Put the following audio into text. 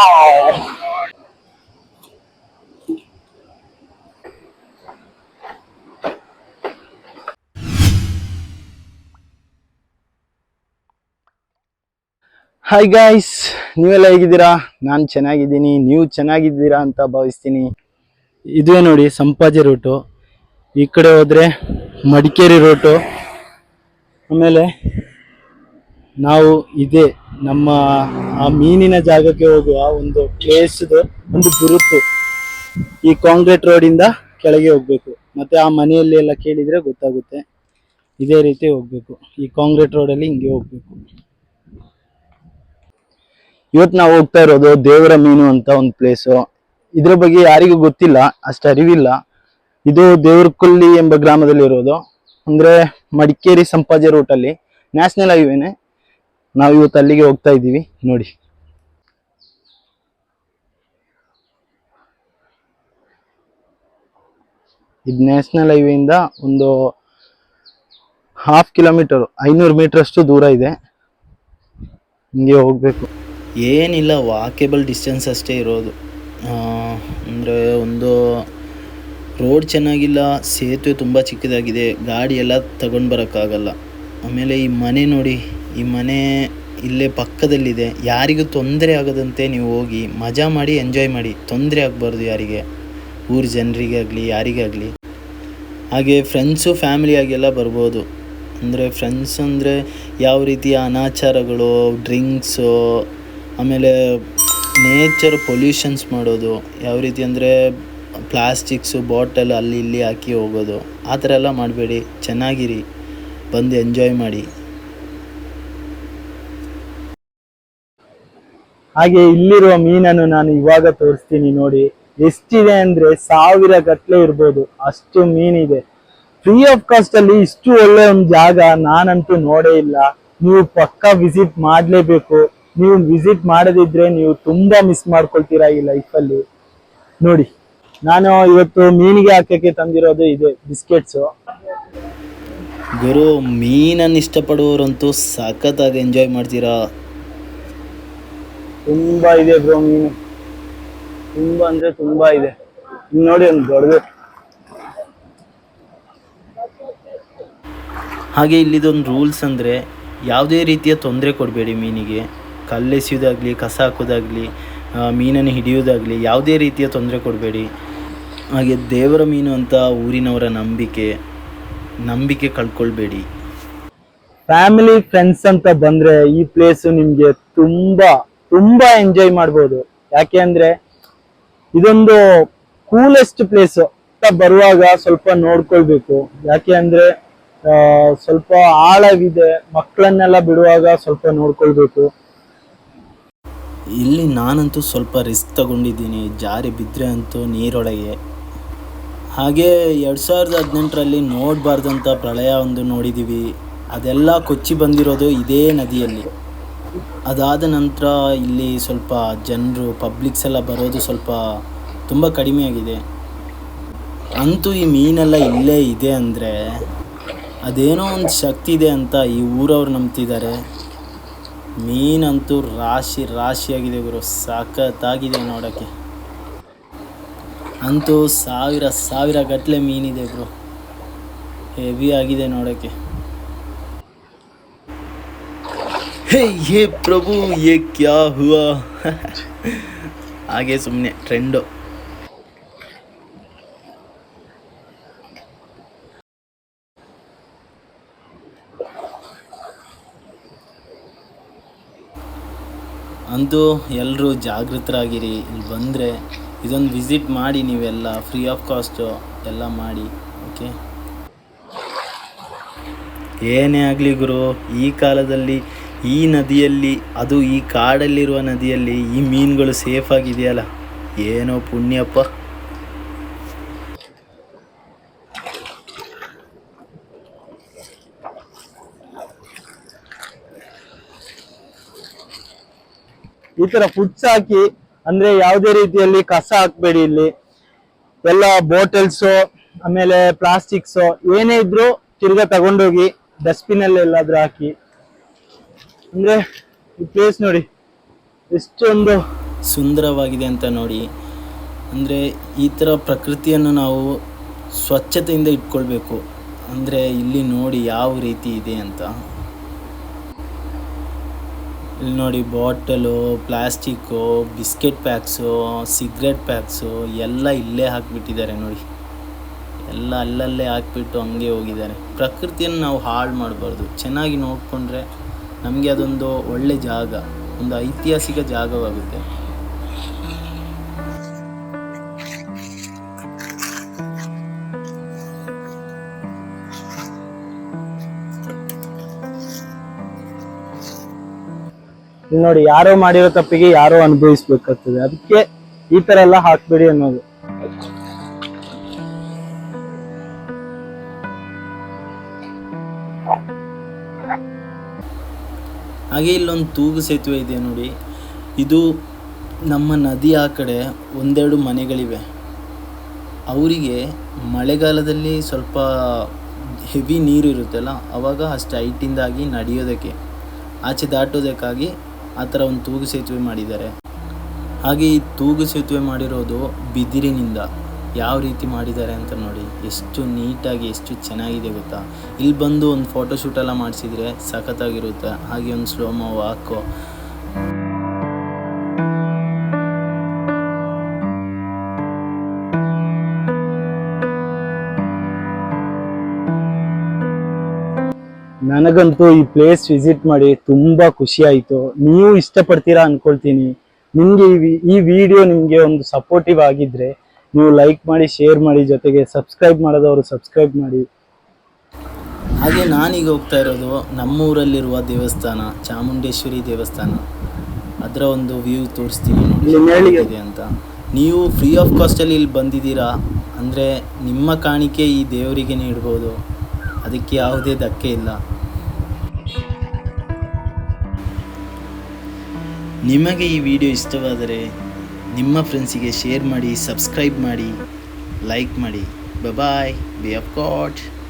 Hi guys ನೀವೆಲ್ಲ ಹೇಗಿದ್ದೀರಾ? ನಾನು ಚೆನ್ನಾಗಿದ್ದೀನಿ, ನೀವು ಚೆನ್ನಾಗಿದ್ದೀರಾ ಅಂತ ಭಾವಿಸ್ತೀನಿ. ಇದುವೇ ನೋಡಿ, ಸಂಪಾಜಿ ರೂಟು ಈ ಕಡೆ ಹೋದರೆ ಮಡಿಕೇರಿ ರೂಟು ಆಮೇಲೆ ನಾವು ಇದೇ ನಮ್ಮ ಆ ಮೀನಿನ ಜಾಗಕ್ಕೆ ಹೋಗುವ ಒಂದು ಪ್ಲೇಸ್ ಒಂದು ಗುರುತು ಈ ಕಾಂಕ್ರೀಟ್ ರೋಡ್ ಇಂದ ಕೆಳಗೆ ಹೋಗ್ಬೇಕು. ಮತ್ತೆ ಆ ಮನೆಯಲ್ಲಿ ಎಲ್ಲ ಕೇಳಿದ್ರೆ ಗೊತ್ತಾಗುತ್ತೆ. ಇದೇ ರೀತಿ ಹೋಗ್ಬೇಕು. ಈ ಕಾಂಕ್ರೀಟ್ ರೋಡ್ ಅಲ್ಲಿ ಹಿಂಗೆ ಹೋಗ್ಬೇಕು. ಇವತ್ತು ನಾವು ಹೋಗ್ತಾ ಇರೋದು ದೇವರ ಮೀನು ಅಂತ ಒಂದು ಪ್ಲೇಸು ಇದ್ರ ಬಗ್ಗೆ ಯಾರಿಗೂ ಗೊತ್ತಿಲ್ಲ, ಅಷ್ಟು ಅರಿವಿಲ್ಲ. ಇದು ದೇವರಕೊಲ್ಲಿ ಎಂಬ ಗ್ರಾಮದಲ್ಲಿ ಇರೋದು ಅಂದ್ರೆ ಮಡಿಕೇರಿ ಸಂಪಾಜೆ ರೂಟಲ್ಲಿ ನ್ಯಾಷನಲ್ ಹೈವೇನೆ. ನಾವು ಇವತ್ತು ಅಲ್ಲಿಗೆ ಹೋಗ್ತಾ ಇದ್ದೀವಿ, ನೋಡಿ. ಇದು ನ್ಯಾಷನಲ್ ಹೈವೇಯಿಂದ ಒಂದು ಹಾಫ್ ಕಿಲೋಮೀಟರ್ ಐನೂರು ಮೀಟರ್ ಅಷ್ಟು ದೂರ ಇದೆ. ಹಿಂಗೆ ಹೋಗಬೇಕು. ಏನಿಲ್ಲ ವಾಕೇಬಲ್ ಡಿಸ್ಟೆನ್ಸ್ ಅಷ್ಟೇ ಇರೋದು. ಅಂದರೆ ಒಂದು ರೋಡ್ ಚೆನ್ನಾಗಿಲ್ಲ, ಸೇತುವೆ ತುಂಬ ಚಿಕ್ಕದಾಗಿದೆ, ಗಾಡಿ ಎಲ್ಲ ತಗೊಂಡು ಬರೋಕ್ಕಾಗಲ್ಲ. ಆಮೇಲೆ ಈ ಮನೆ ನೋಡಿ ಈ ಮನೆ ಇಲ್ಲೇ ಪಕ್ಕದಲ್ಲಿದೆ. ಯಾರಿಗೂ ತೊಂದರೆ ಆಗದಂತೆ ನೀವು ಹೋಗಿ ಮಜಾ ಮಾಡಿ ಎಂಜಾಯ್ ಮಾಡಿ. ತೊಂದರೆ ಆಗಬಾರ್ದು ಯಾರಿಗೆ. ಊರ ಜನರಿಗೆ ಆಗಲಿ, ಯಾರಿಗೇ ಆಗಲಿ. ಹಾಗೆ ಫ್ರೆಂಡ್ಸು ಫ್ಯಾಮಿಲಿಯಾಗೆಲ್ಲ ಬರ್ಬೋದು. ಅಂದರೆ ಫ್ರೆಂಡ್ಸ್ ಅಂದರೆ ಯಾವ ರೀತಿಯ ಅನಾಚಾರಗಳು ಡ್ರಿಂಕ್ಸು ಆಮೇಲೆ ನೇಚರ್ ಪೊಲ್ಯೂಷನ್ಸ್ ಮಾಡೋದು. ಯಾವ ರೀತಿ ಅಂದರೆ ಪ್ಲಾಸ್ಟಿಕ್ಸು ಬಾಟಲ್ ಅಲ್ಲಿ, ಇಲ್ಲಿ ಹಾಕಿ ಹೋಗೋದು. ಆ ಥರ ಎಲ್ಲ ಮಾಡಬೇಡಿ. ಚೆನ್ನಾಗಿರಿ. ಬಂದು ಎಂಜಾಯ್ ಮಾಡಿ. ಹಾಗೆ ಇಲ್ಲಿರುವ ಮೀನನ್ನು ನಾನು ಇವಾಗ ತೋರಿಸ್ತೀನಿ ನೋಡಿ. ಎಷ್ಟಿದೆ ಅಂದ್ರೆ ಸಾವಿರ ಗಟ್ಲೆ ಇರ್ಬೋದು. ಅಷ್ಟು ಮೀನಿದೆ. ಫ್ರೀ ಆಫ್ ಕಾಸ್ಟ್ ಅಲ್ಲಿ ಇಷ್ಟು ಒಳ್ಳೆ ಒಂದು ಜಾಗ ನಾನಂತೂ ನೋಡೇ ಇಲ್ಲ. ನೀವು ಪಕ್ಕ ವಿಸಿಟ್ ಮಾಡಲೇಬೇಕು. ನೀವು ವಿಸಿಟ್ ಮಾಡದಿದ್ರೆ ನೀವು ತುಂಬಾ ಮಿಸ್ ಮಾಡ್ಕೊಳ್ತೀರಾ ಈ ಲೈಫಲ್ಲಿ ನೋಡಿ, ನಾನು ಇವತ್ತು ಮೀನಿಗೆ ಹಾಕಕ್ಕೆ ತಂದಿರೋದು ಇದೆ ಬಿಸ್ಕೆಟ್ಸ್ ಗುರು, ಮೀನನ್ನು ಇಷ್ಟಪಡುವವರಂತೂ ಸಖತ್ತಾಗಿ ಎಂಜಾಯ್ ಮಾಡ್ತೀರಾ? ತುಂಬಾ ಇದೆ ಬ್ರೋ ಮೀನು. ತುಂಬಾ ಅಂದ್ರೆ ತುಂಬಾ ಇದೆ. ನೋಡಿ ಒಂದು ದೊಡ್ಡದು. ಹಾಗೆ ಇಲ್ಲಿದೊಂದು ರೂಲ್ಸ್ ಅಂದ್ರೆ ಯಾವುದೇ ರೀತಿಯ ತೊಂದರೆ ಕೊಡಬೇಡಿ ಮೀನಿಗೆ. ಕಲ್ಲೆಸೆಯೋದಾಗಲಿ ಕಸ ಹಾಕೋದಾಗಲಿ ಮೀನನ್ನು ಹಿಡಿಯೋದಾಗಲಿ ಯಾವುದೇ ರೀತಿಯ ತೊಂದರೆ ಕೊಡಬೇಡಿ. ಹಾಗೆ ದೇವರ ಮೀನು ಅಂತ ಊರಿನವರ ನಂಬಿಕೆ ನಂಬಿಕೆ ಕಳ್ಕೊಳ್ಬೇಡಿ. ಫ್ಯಾಮಿಲಿ ಫ್ರೆಂಡ್ಸ್ ಅಂತ ಬಂದರೆ ಈ ಪ್ಲೇಸ್ ನಿಮಗೆ ತುಂಬಾ ತುಂಬಾ ಎಂಜಾಯ್ ಮಾಡ್ಬೋದು. ಯಾಕೆ ಅಂದ್ರೆ ಇದೊಂದು ಕೂಲೆಸ್ಟ್ ಪ್ಲೇಸ್ ಬರುವಾಗ ಸ್ವಲ್ಪ ನೋಡ್ಕೊಳ್ಬೇಕು. ಯಾಕೆ ಅಂದ್ರೆ ಸ್ವಲ್ಪ ಆಳವಿದೆ ಮಕ್ಕಳನ್ನೆಲ್ಲ ಬಿಡುವಾಗ ಸ್ವಲ್ಪ ನೋಡ್ಕೊಳ್ಬೇಕು. ಇಲ್ಲಿ ನಾನಂತೂ ಸ್ವಲ್ಪ ರಿಸ್ಕ್ ತಗೊಂಡಿದ್ದೀನಿ. ಜಾರಿ ಬಿದ್ದರೆ ಅಂತೂ ನೀರೊಳಗೆ. ಹಾಗೆ ಎರಡು ಸಾವಿರದ ಹದಿನೆಂಟರಲ್ಲಿ ನೋಡಬಾರ್ದಂಥ ಪ್ರಳಯ ಒಂದು ನೋಡಿದ್ದೀವಿ ಅದೆಲ್ಲ ಕೊಚ್ಚಿ ಬಂದಿರೋದು ಇದೇ ನದಿಯಲ್ಲಿ. ಅದಾದ ನಂತರ ಇಲ್ಲಿ ಸ್ವಲ್ಪ ಜನರು ಪಬ್ಲಿಕ್ಸ್ ಎಲ್ಲ ಬರೋದು ಸ್ವಲ್ಪ ತುಂಬ ಕಡಿಮೆಯಾಗಿದೆ ಅಂತೂ ಈ ಮೀನೆಲ್ಲ ಇಲ್ಲೇ ಇದೆ ಅಂದರೆ ಅದೇನೋ ಒಂದು ಶಕ್ತಿ ಇದೆ ಅಂತ ಈ ಊರವ್ರು ನಂಬ್ತಿದ್ದಾರೆ. ಮೀನಂತೂ ರಾಶಿ, ರಾಶಿಯಾಗಿದೆ ಗುರು, ಸಖತ್ತಾಗಿದೆ ನೋಡೋಕ್ಕೆ. ಅಂತೂ ಸಾವಿರ ಸಾವಿರ ಗಟ್ಟಲೆ ಮೀನಿದೆ ಗುರು. ಹೆವಿ ಆಗಿದೆ ನೋಡೋಕ್ಕೆ. ಹೇ ಯೇ ಪ್ರಭು ಏ ಕ್ಯಾ ಹುವಾ? ಹಾಗೆ ಸುಮ್ಮನೆ ಟ್ರೆಂಡು ಅಂತೂ ಎಲ್ಲರೂ ಜಾಗೃತರಾಗಿರಿ, ಇಲ್ಲಿ ಬಂದರೆ ಇದೊಂದು ವಿಸಿಟ್ ಮಾಡಿ ನೀವೆಲ್ಲ ಫ್ರೀ ಆಫ್ ಕಾಸ್ಟು ಎಲ್ಲ ಮಾಡಿ ಓಕೆ ಏನೇ ಆಗಲಿ ಗುರು, ಈ ಕಾಲದಲ್ಲಿ ಈ ನದಿಯಲ್ಲಿ, ಅದು ಈ ಕಾಡಲ್ಲಿರುವ ನದಿಯಲ್ಲಿ ಈ ಮೀನುಗಳು ಸೇಫ್ ಆಗಿದೆಯಲ್ಲ? ಏನೋ ಪುಣ್ಯಪ್ಪ. ಈ ತರ ಫುಡ್ಸ್ ಹಾಕಿ, ಅಂದ್ರೆ ಯಾವುದೇ ರೀತಿಯಲ್ಲಿ ಕಸ ಹಾಕ್ಬೇಡಿ ಇಲ್ಲಿ. ಎಲ್ಲ ಬಾಟಲ್ಸ್ ಆಮೇಲೆ ಪ್ಲಾಸ್ಟಿಕ್ಸ್ ಏನೇ ಇದ್ರು ತಿರ್ಗಾ ತಗೊಂಡೋಗಿ ಡಸ್ಟ್ಬಿನ್ ಅಲ್ಲಿ ಎಲ್ಲಾದ್ರೂ ಹಾಕಿ. ಅಂದ್ರೆ ಈ ಪ್ಲೇಸ್ ನೋಡಿ. ಎಷ್ಟೊಂದು ಸುಂದರವಾಗಿದೆ ಅಂತ ನೋಡಿ. ಅಂದ್ರೆ ಈ ಥರ ಪ್ರಕೃತಿಯನ್ನು ನಾವು ಸ್ವಚ್ಛತೆಯಿಂದ ಇಟ್ಕೊಳ್ಬೇಕು. ಅಂದ್ರೆ ಇಲ್ಲಿ ನೋಡಿ ಯಾವ ರೀತಿ ಇದೆ ಅಂತ. ಇಲ್ಲಿ ನೋಡಿ bottle, plastic, biscuit packs, cigarette packs ಎಲ್ಲ ಇಲ್ಲೇ ಹಾಕಿಬಿಟ್ಟಿದ್ದಾರೆ ನೋಡಿ. ಎಲ್ಲ ಅಲ್ಲಲ್ಲೇ ಹಾಕ್ಬಿಟ್ಟು ಹಂಗೆ ಹೋಗಿದ್ದಾರೆ. ಪ್ರಕೃತಿಯನ್ನು ನಾವು ಹಾಳು ಮಾಡಬಾರ್ದು. ಚೆನ್ನಾಗಿ ನೋಡಿಕೊಂಡ್ರೆ ನಮಗೆ ಅದೊಂದು ಒಳ್ಳೆ ಜಾಗ, ಒಂದು ಐತಿಹಾಸಿಕ ಜಾಗವಾಗುತ್ತೆ. ನೋಡಿ, ಯಾರೋ ಮಾಡಿರೋ ತಪ್ಪಿಗೆ ಯಾರೋ ಅನುಭವಿಸ್ಬೇಕಾಗ್ತದೆ. ಅದಕ್ಕೆ ಈ ತರ ಎಲ್ಲ ಹಾಕ್ಬೇಡಿ ಅನ್ನೋದು. ಹಾಗೆ ಇಲ್ಲೊಂದು ತೂಗು ಸೇತುವೆ ಇದೆ ನೋಡಿ. ಇದು ನಮ್ಮ ನದಿ ಆ ಕಡೆ ಒಂದೆರಡು ಮನೆಗಳಿವೆ. ಅವರಿಗೆ ಮಳೆಗಾಲದಲ್ಲಿ ಸ್ವಲ್ಪ ಹೆವಿ ನೀರು ಇರುತ್ತಲ್ಲ, ಅವಾಗ ಅಷ್ಟು ಹೈಟಿಂದಾಗಿ ನಡೆಯೋದಕ್ಕೆ, ಆಚೆ ದಾಟೋದಕ್ಕಾಗಿ ಆ ಥರ ಒಂದು ತೂಗು ಸೇತುವೆ ಮಾಡಿದ್ದಾರೆ. ಹಾಗೆ ಈ ತೂಗು ಸೇತುವೆ ಮಾಡಿರೋದು ಬಿದಿರಿನಿಂದ. ಯಾವ ರೀತಿ ಮಾಡಿದ್ದಾರೆ ಅಂತ ನೋಡಿ. ಎಷ್ಟು ನೀಟಾಗಿ, ಎಷ್ಟು ಚೆನ್ನಾಗಿದೆ ಗೊತ್ತಾ? ಇಲ್ಲಿ ಬಂದು ಒಂದು ಫೋಟೋಶೂಟ್ ಎಲ್ಲ ಮಾಡಿಸಿದ್ರೆ ಸಖತ್ತಾಗಿರುತ್ತೆ. ಹಾಗೆ ಒಂದು ಸ್ಲೋಮೋ ವಾಕು ನನಗಂತೂ ಈ ಪ್ಲೇಸ್ ವಿಸಿಟ್ ಮಾಡಿ ತುಂಬಾ ಖುಷಿ ಆಯ್ತು. ನೀವು ಇಷ್ಟಪಡ್ತೀರಾ ಅನ್ಕೊಳ್ತೀನಿ. ನಿಮಗೆ ಈ ವಿಡಿಯೋ ನಿಮಗೆ ಒಂದು ಸಪೋರ್ಟಿವ್ ಆಗಿದ್ರೆ ನೀವು ಲೈಕ್ ಮಾಡಿ ಶೇರ್ ಮಾಡಿ ಜೊತೆಗೆ ಸಬ್ಸ್ಕ್ರೈಬ್ ಮಾಡೋದವರು ಸಬ್ಸ್ಕ್ರೈಬ್ ಮಾಡಿ. ಹಾಗೆ ನಾನೀಗ ಹೋಗ್ತಾ ಇರೋದು ನಮ್ಮೂರಲ್ಲಿರುವ ದೇವಸ್ಥಾನ ಚಾಮುಂಡೇಶ್ವರಿ ದೇವಸ್ಥಾನ. ಅದರ ಒಂದು ವ್ಯೂ ತೋರಿಸ್ತೀನಿ ನೋಡಿ ಇದೆ ಅಂತ. ನೀವು ಫ್ರೀ ಆಫ್ ಕಾಸ್ಟಲ್ಲಿ ಇಲ್ಲಿ ಬಂದಿದ್ದೀರಾ? ಅಂದರೆ ನಿಮ್ಮ ಕಾಣಿಕೆ ಈ ದೇವರಿಗೆ ನೀಡ್ಬೋದು ಅದಕ್ಕೆ ಯಾವುದೇ ಧಕ್ಕೆ ಇಲ್ಲ. ನಿಮಗೆ ಈ ವಿಡಿಯೋ ಇಷ್ಟವಾದರೆ ನಿಮ್ಮ ಫ್ರೆಂಡ್ಸಿಗೆ ಶೇರ್ ಮಾಡಿ ಸಬ್ಸ್ಕ್ರೈಬ್ ಮಾಡಿ ಲೈಕ್ ಮಾಡಿ. ಬಾಯ್ ಬಿ ಆಫ್ ಗಾಡ್